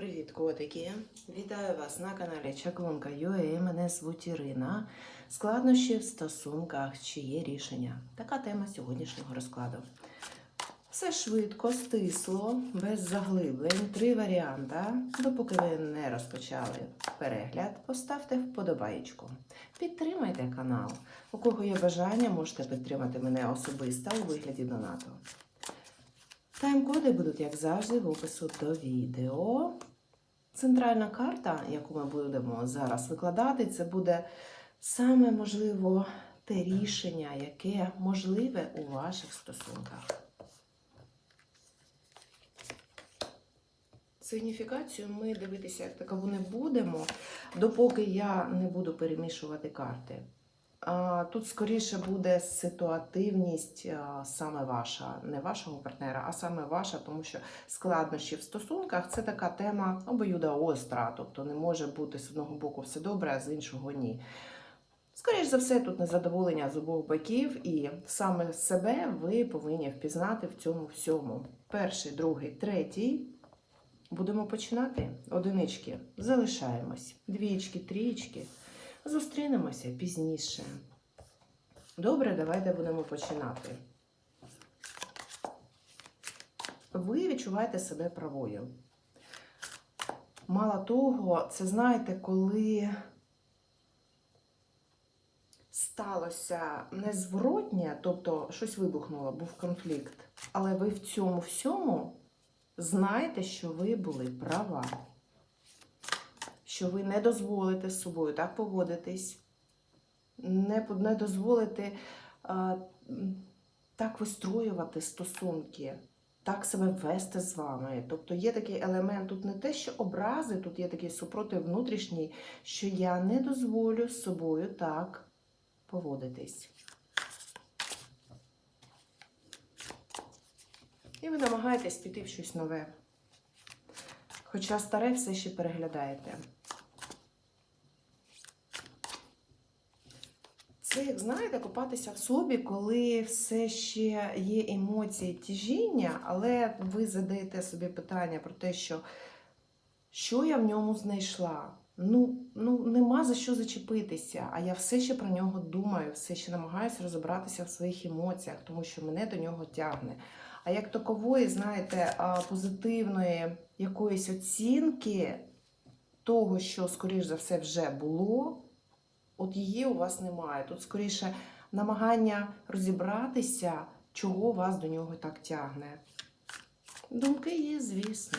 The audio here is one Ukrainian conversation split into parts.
Привіт, котики! Вітаю вас на каналі Чаклунка UA. Мене звуть Ірина. Складнощі в стосунках, чи є рішення. Така тема сьогоднішнього розкладу. Все швидко, стисло, без заглиблень. Три варіанти. Допоки ви не розпочали перегляд, поставте вподобаєчку. Підтримайте канал. У кого є бажання, можете підтримати мене особисто у вигляді донату. Тайм-коди будуть, як завжди, в опису до відео. Центральна карта, яку ми будемо зараз викладати, це буде саме можливо те рішення, яке можливе у ваших стосунках. Сигніфікацію ми дивитися як такову не будемо, допоки я не буду перемішувати карти. Тут скоріше буде ситуативність саме ваша, не вашого партнера, а саме ваша, тому що складнощі в стосунках це така тема обоюда остра, тобто не може бути з одного боку все добре, а з іншого ні. Скоріше за все, тут незадоволення з обох боків, і саме себе ви повинні впізнати в цьому всьому. Перший, другий, третій. Будемо починати. Одинички. Залишаємось. Двічки, трічки. Зустрінемося пізніше. Добре, давайте будемо починати. Ви відчуваєте себе правою. Мало того, це знаєте, коли сталося незворотнє, тобто щось вибухнуло, був конфлікт, але ви в цьому всьому знаєте, що ви були права що ви не дозволите з собою так поводитись, не, дозволите а, так вистроювати стосунки, так себе вести з вами. Тобто є такий елемент, тут не те, що образи, тут є такий супротив внутрішній, що я не дозволю з собою так поводитись. І ви намагаєтесь піти в щось нове. Хоча старе все ще переглядаєте. Це, як знаєте, копатися в собі, коли все ще є емоції тяжіння, але ви задаєте собі питання про те, що що я в ньому знайшла. Ну, ну нема за що зачепитися, а я все ще про нього думаю, все ще намагаюся розібратися в своїх емоціях, тому що мене до нього тягне. А як такової, знаєте, позитивної якоїсь оцінки того, що, скоріш за все, вже було, от її у вас немає. Тут, скоріше, намагання розібратися, чого вас до нього так тягне. Думки є, звісно.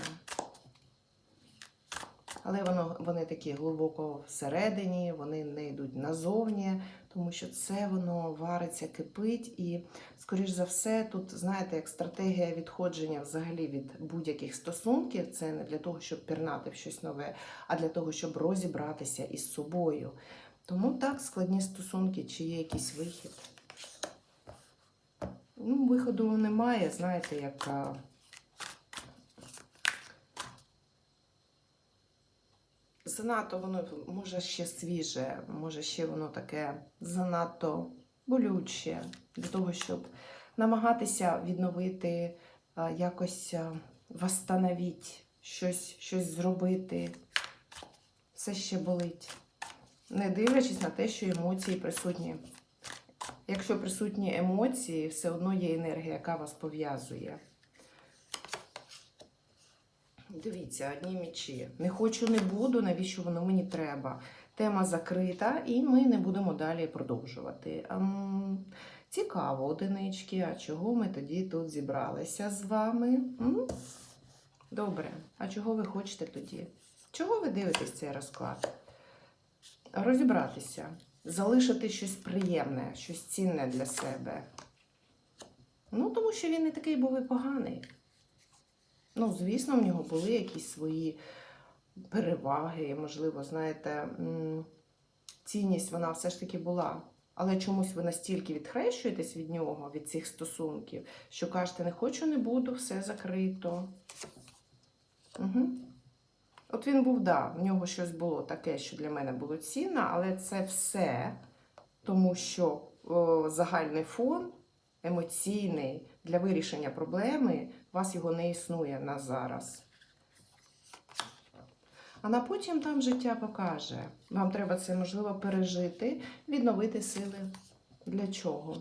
Але воно, вони такі глибоко всередині, вони не йдуть назовні, тому що це воно вариться, кипить. І, скоріш за все, тут, знаєте, як стратегія відходження взагалі від будь-яких стосунків, це не для того, щоб пірнати в щось нове, а для того, щоб розібратися із собою. Тому так, складні стосунки, чи є якийсь вихід. Ну, Виходу немає, знаєте, як. Занадто воно може ще свіже, може ще воно таке занадто болюче для того, щоб намагатися відновити, якось восстановити, щось, щось зробити. Все ще болить. Не дивлячись на те, що емоції присутні. Якщо присутні емоції, все одно є енергія, яка вас пов'язує. Дивіться, одні мічі. Не хочу, не буду, навіщо воно мені треба. Тема закрита, і ми не будемо далі продовжувати. Ем, цікаво, одинички, а чого ми тоді тут зібралися з вами? М? Добре, а чого ви хочете тоді? Чого ви дивитесь цей розклад? Розібратися, залишити щось приємне, щось цінне для себе. Ну, тому що він не такий був і поганий. Ну, звісно, в нього були якісь свої переваги, можливо, знаєте, цінність вона все ж таки була. Але чомусь ви настільки відхрещуєтесь від нього, від цих стосунків, що кажете, не хочу, не буду, все закрито. Угу. От він був, да, в нього щось було таке, що для мене було цінно, але це все, тому що о, загальний фон емоційний для вирішення проблеми, у вас його не існує на зараз. А на потім там життя покаже. Вам треба це можливо пережити, відновити сили. Для чого?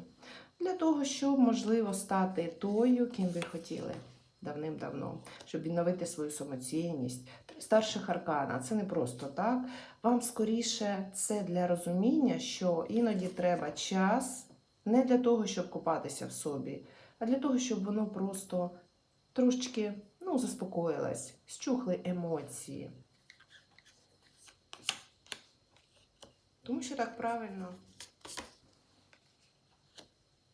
Для того, щоб можливо стати тою, ким ви хотіли давним-давно, щоб відновити свою самоцінність. Три старших аркана це не просто так. Вам скоріше це для розуміння, що іноді треба час не для того, щоб купатися в собі, а для того, щоб воно просто трошечки ну, заспокоїлось, щухли емоції. Тому що так правильно.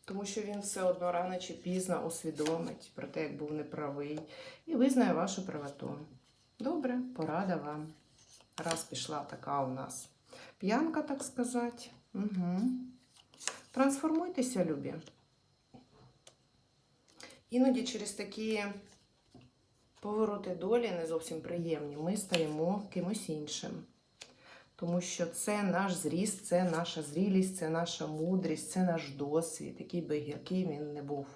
Тому що він все одно рано чи пізно усвідомить про те, як був неправий, і визнає вашу правоту. Добре, порада вам. Раз пішла така у нас п'янка, так сказати. Угу. Трансформуйтеся, любі. Іноді через такі повороти долі не зовсім приємні. Ми стаємо кимось іншим. Тому що це наш зріст, це наша зрілість, це наша мудрість, це наш досвід, який би гіркий він не був.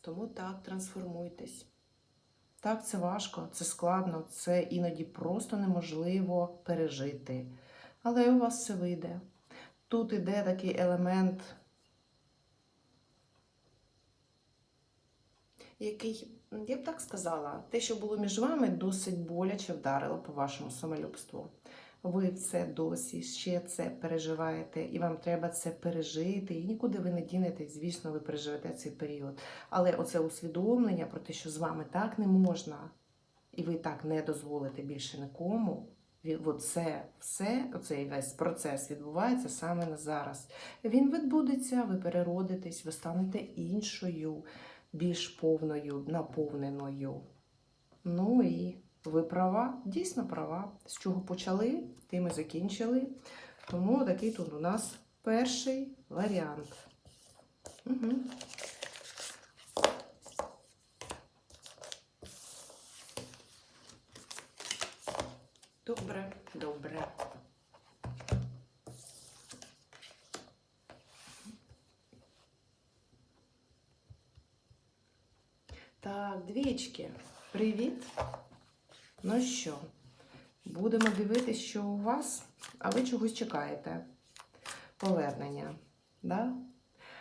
Тому так, трансформуйтесь. Так, це важко, це складно, це іноді просто неможливо пережити. Але у вас все вийде. Тут іде такий елемент, який, я б так сказала, те, що було між вами, досить боляче вдарило по вашому самолюбству. Ви це досі ще це переживаєте, і вам треба це пережити. І нікуди ви не дінетесь, звісно, ви переживете цей період. Але оце усвідомлення про те, що з вами так не можна, і ви так не дозволите більше нікому. Оце все, оцей весь процес відбувається саме на зараз. Він відбудеться, ви переродитесь, ви станете іншою, більш повною, наповненою. Ну і ви права, дійсно права. З чого почали, тим і закінчили. Тому такий тут у нас перший варіант. Угу. Добре, добре. Так, двічки. Привіт. Ну що, будемо дивитися, що у вас, а ви чогось чекаєте. Повернення. Да?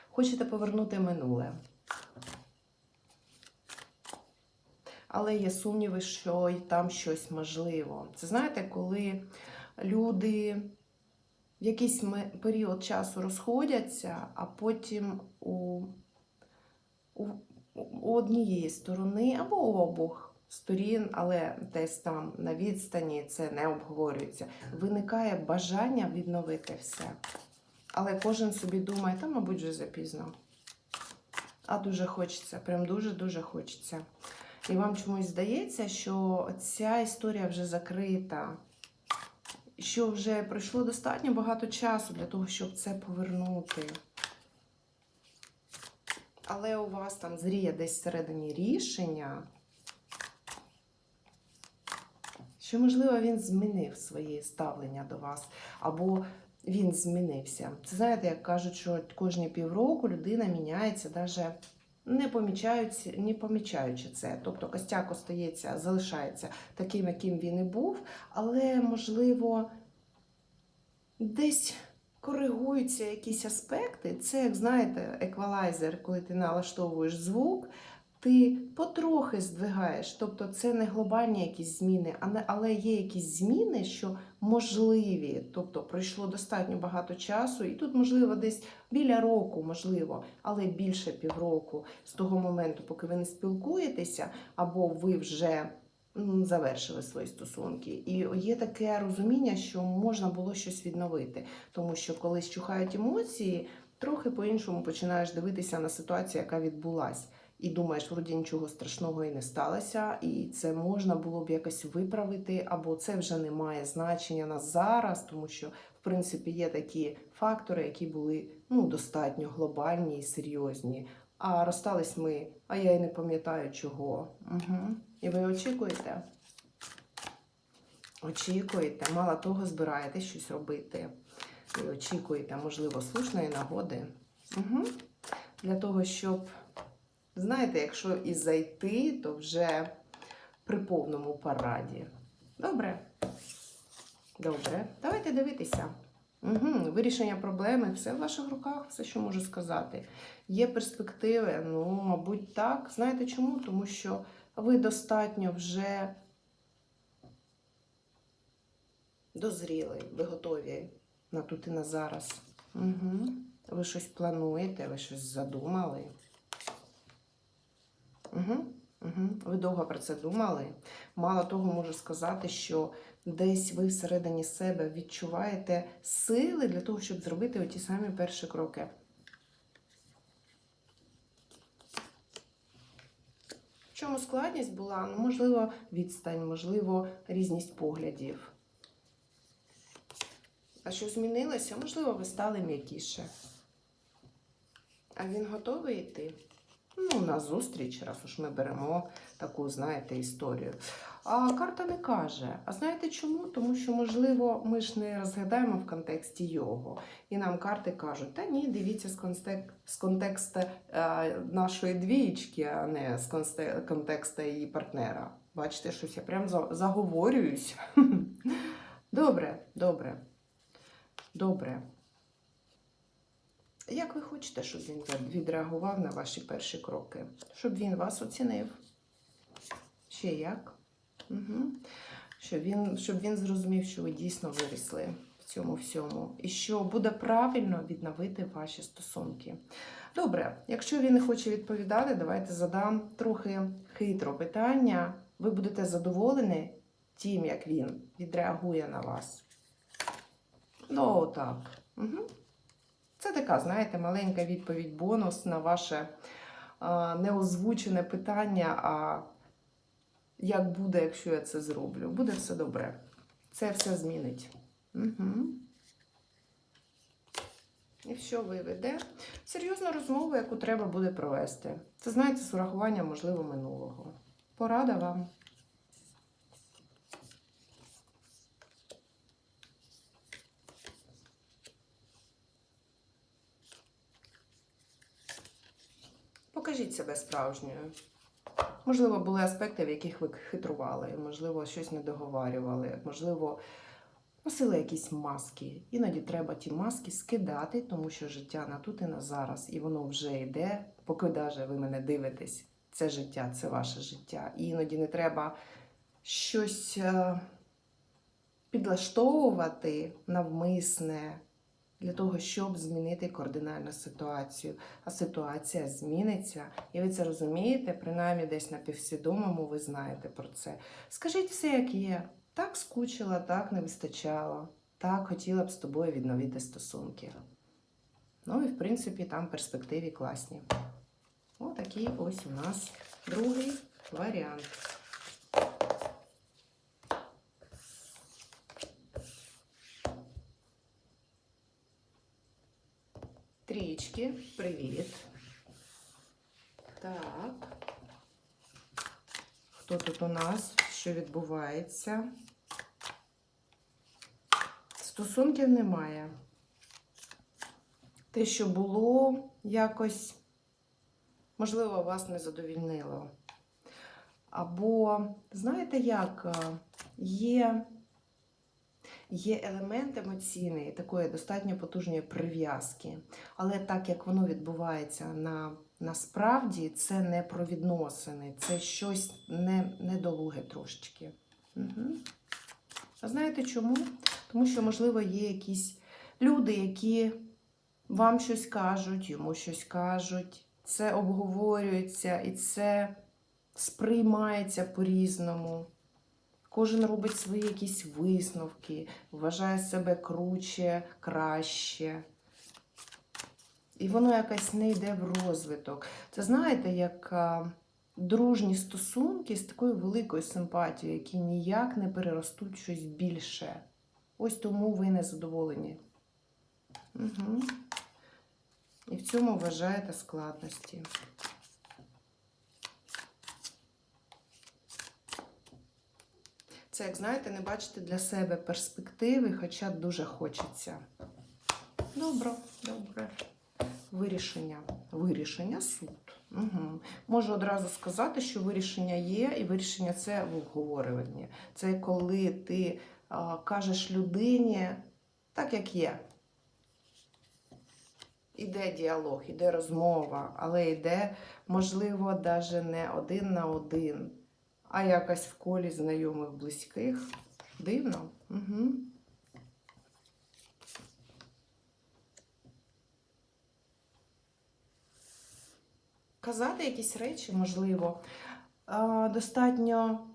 Хочете повернути минуле. Але є сумніви, що й там щось можливо. Це знаєте, коли люди в якийсь період часу розходяться, а потім у, у, у однієї сторони або у обох сторін, але десь там на відстані це не обговорюється. Виникає бажання відновити все. Але кожен собі думає, та, мабуть, вже запізно. А дуже хочеться, прям дуже-дуже хочеться. І вам чомусь здається, що ця історія вже закрита, що вже пройшло достатньо багато часу для того, щоб це повернути. Але у вас там зріє десь всередині рішення, що, можливо, він змінив своє ставлення до вас, або він змінився. Це знаєте, як кажуть, що кожні півроку людина міняється навіть не помічаючи, не помічаючи це. Тобто костяк остається, залишається таким, яким він і був, але, можливо, десь коригуються якісь аспекти. Це, як знаєте, еквалайзер, коли ти налаштовуєш звук. Ти потрохи здвигаєш, тобто це не глобальні якісь зміни, але є якісь зміни, що можливі. Тобто пройшло достатньо багато часу, і тут, можливо, десь біля року, можливо, але більше півроку з того моменту, поки ви не спілкуєтеся, або ви вже завершили свої стосунки. І є таке розуміння, що можна було щось відновити, тому що коли щухають емоції, трохи по-іншому починаєш дивитися на ситуацію, яка відбулась і думаєш, вроді нічого страшного і не сталося, і це можна було б якось виправити, або це вже не має значення на зараз, тому що, в принципі, є такі фактори, які були ну, достатньо глобальні і серйозні. А розстались ми, а я й не пам'ятаю чого. Угу. І ви очікуєте? Очікуєте, мало того, збираєтесь щось робити. І очікуєте, можливо, слушної нагоди. Угу. Для того, щоб Знаєте, якщо і зайти, то вже при повному параді. Добре? Добре. Давайте дивитися. Угу. Вирішення проблеми, все в ваших руках, все, що можу сказати. Є перспективи, ну, мабуть, так. Знаєте чому? Тому що ви достатньо вже дозріли, ви готові на тут і на зараз. Угу. Ви щось плануєте, ви щось задумали. Угу. Угу. Ви довго про це думали. Мало того, можу сказати, що десь ви всередині себе відчуваєте сили для того, щоб зробити оті самі перші кроки. В чому складність була? Ну, можливо, відстань, можливо, різність поглядів. А що змінилося? Можливо, ви стали м'якіше. А він готовий йти? Ну, на зустріч, раз уж ми беремо таку, знаєте, історію. А карта не каже. А знаєте чому? Тому що, можливо, ми ж не розглядаємо в контексті його. І нам карти кажуть, та ні, дивіться з, контек- з контексту е, нашої двієчки, а не з контексту її партнера. Бачите, щось я прям заговорююсь. Добре, добре. Добре. Як ви хочете, щоб він відреагував на ваші перші кроки? Щоб він вас оцінив? Ще як? Угу. Щоб, він, щоб він зрозумів, що ви дійсно вирісли в цьому всьому. І що буде правильно відновити ваші стосунки. Добре, якщо він не хоче відповідати, давайте задам трохи хитро питання. Ви будете задоволені тим, як він відреагує на вас? Ну, так. Угу. Це така, знаєте, маленька відповідь, бонус на ваше неозвучене питання. А як буде, якщо я це зроблю? Буде все добре. Це все змінить. Угу. І що виведе? Серйозну розмову, яку треба буде провести. Це знаєте, з урахуванням, можливо, минулого. Порада вам. Покажіть себе справжньою. Можливо, були аспекти, в яких ви хитрували, можливо, щось не договарювали, можливо, носили якісь маски. Іноді треба ті маски скидати, тому що життя на тут і на зараз, і воно вже йде, поки навіть ви мене дивитесь. Це життя, це ваше життя. І іноді не треба щось е, підлаштовувати навмисне для того, щоб змінити кардинальну ситуацію. А ситуація зміниться, і ви це розумієте, принаймні десь на півсвідомому ви знаєте про це. Скажіть все, як є. Так скучила, так не вистачало, так хотіла б з тобою відновити стосунки. Ну і в принципі там перспективи класні. Отакий ось у нас другий варіант. Трічки, привіт. Так. Хто тут у нас? Що відбувається? Стосунків немає. Те, що було, якось, можливо, вас не задовільнило. Або, знаєте як, е, є, є елемент емоційний, такої достатньо потужної прив'язки. Але так як воно відбувається на, насправді, це не про відносини, це щось не, недолуге трошечки. Угу. А знаєте чому? Тому що, можливо, є якісь люди, які вам щось кажуть, йому щось кажуть, це обговорюється і це сприймається по-різному. Кожен робить свої якісь висновки, вважає себе круче, краще. І воно якось не йде в розвиток. Це знаєте, як дружні стосунки з такою великою симпатією, які ніяк не переростуть щось більше. Ось тому ви не задоволені. Угу. І в цьому вважаєте складності. Це, як знаєте, не бачите для себе перспективи, хоча дуже хочеться. Добре, добре. Вирішення. Вирішення суд. Угу. Можу одразу сказати, що вирішення є, і вирішення це в обговорюванні. Це коли ти а, кажеш людині так, як є. Іде діалог, іде розмова, але йде, можливо, навіть не один на один, а якось в колі знайомих близьких. Дивно. Угу. Казати якісь речі, можливо, достатньо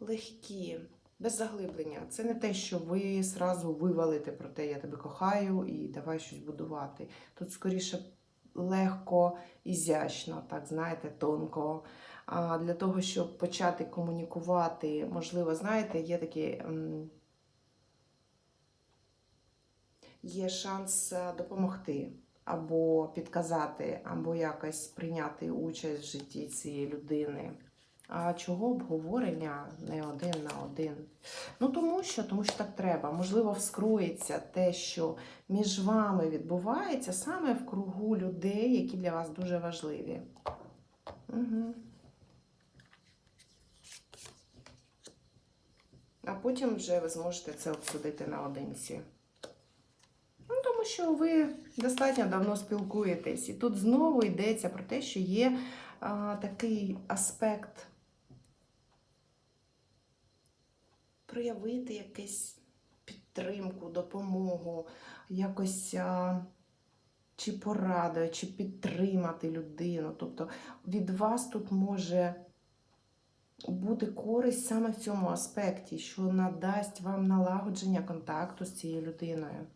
легкі, без заглиблення. Це не те, що ви зразу вивалите про те, я тебе кохаю і давай щось будувати. Тут скоріше легко, ізящно, так знаєте, тонко. А для того, щоб почати комунікувати, можливо, знаєте, є такі. Є шанс е, допомогти або підказати, або якось прийняти участь в житті цієї людини. А чого обговорення не один на один? Ну тому що, тому що так треба. Можливо, вскроється те, що між вами відбувається саме в кругу людей, які для вас дуже важливі. Угу. А потім вже ви зможете це обсудити наодинці. Ну, тому що ви достатньо давно спілкуєтесь. І тут знову йдеться про те, що є а, такий аспект проявити якусь підтримку, допомогу, якось а, чи пораду, чи підтримати людину. Тобто від вас тут може бути користь саме в цьому аспекті, що надасть вам налагодження контакту з цією людиною.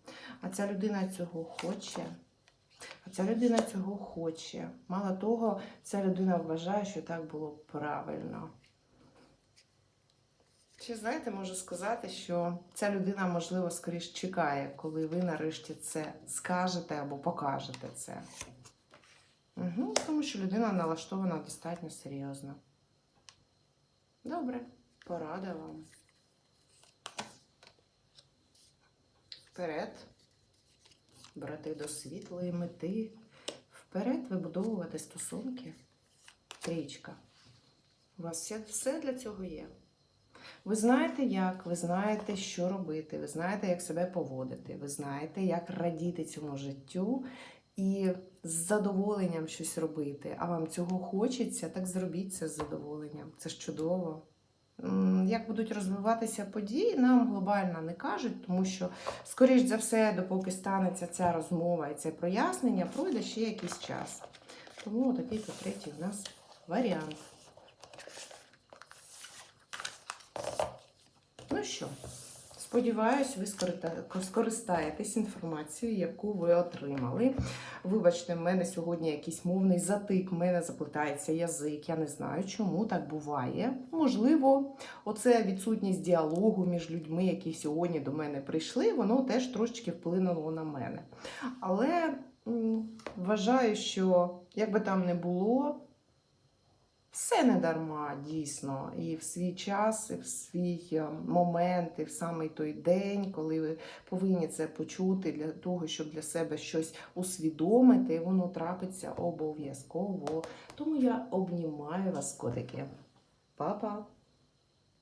А ця людина цього хоче. А ця людина цього хоче. Мало того, ця людина вважає, що так було правильно. Чи знаєте, можу сказати, що ця людина, можливо, скоріш чекає, коли ви нарешті це скажете або покажете це. Угу, тому що людина налаштована достатньо серйозно. Добре, порада вам. Вперед. Брати до світлої мети. Вперед вибудовувати стосунки. Трічка. У вас все, для цього є. Ви знаєте, як, ви знаєте, що робити, ви знаєте, як себе поводити, ви знаєте, як радіти цьому життю і з задоволенням щось робити. А вам цього хочеться, так зробіть це з задоволенням. Це ж чудово. Як будуть розвиватися події, нам глобально не кажуть, тому що, скоріш за все, допоки станеться ця розмова і це прояснення, пройде ще якийсь час. Тому такий то третій в нас варіант. Ну що, сподіваюсь, ви скористаєтесь інформацією, яку ви отримали. Вибачте, в мене сьогодні якийсь мовний затик, в мене заплетається язик. Я не знаю, чому так буває. Можливо, оце відсутність діалогу між людьми, які сьогодні до мене прийшли, воно теж трошечки вплинуло на мене. Але вважаю, що як би там не було, все не дарма, дійсно. І в свій час, і в свій е, момент, і в самий той день, коли ви повинні це почути для того, щоб для себе щось усвідомити, воно трапиться обов'язково. Тому я обнімаю вас, котики. Па-па!